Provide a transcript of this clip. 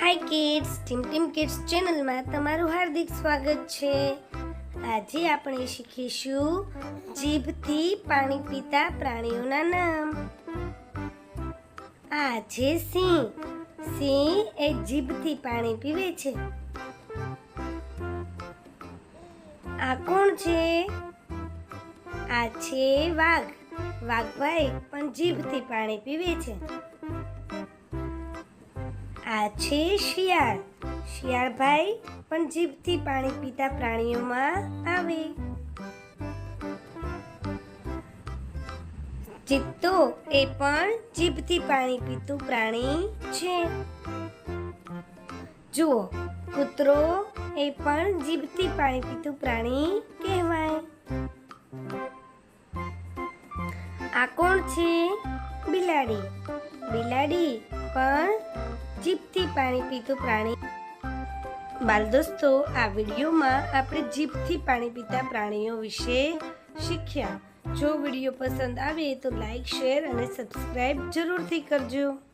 Hi kids team team kids ચેનલમાં તમારું હાર્દિક સ્વાગત છે. આજે આપણે શીખીશું જીભથી પાણી પીતા પ્રાણીઓના નામ. આ છે સિંહ સિંહ એ જીભથી પાણી પીવે છે. આ કોણ છે? આ છે વાઘ. વાઘભાઈ પણ જીભથી પાણી પીવે છે. આ છે શિયાળ. શિયાળભાઈ પણ જીભથી પાણી પીતા પ્રાણીઓમાં આવે. ચિત્તો એ પણ જીભથી પાણી પીતું પ્રાણી છે. જુઓ, કૂતરો એ પણ જીભથી પાણી પીતું પ્રાણી કહેવાય. આ કોણ છે? બિલાડી. બિલાડી પણ જીભથી પાણી પીતું પ્રાણી. બાલ દોસ્તો, આ વિડીયોમાં આપણે જીભથી પાણી પીતા પ્રાણીઓ વિશે શીખ્યા. જો વીડિયો પસંદ આવે તો લાઈક, શેર અને સબસ્ક્રાઈબ જરૂરથી કરજો.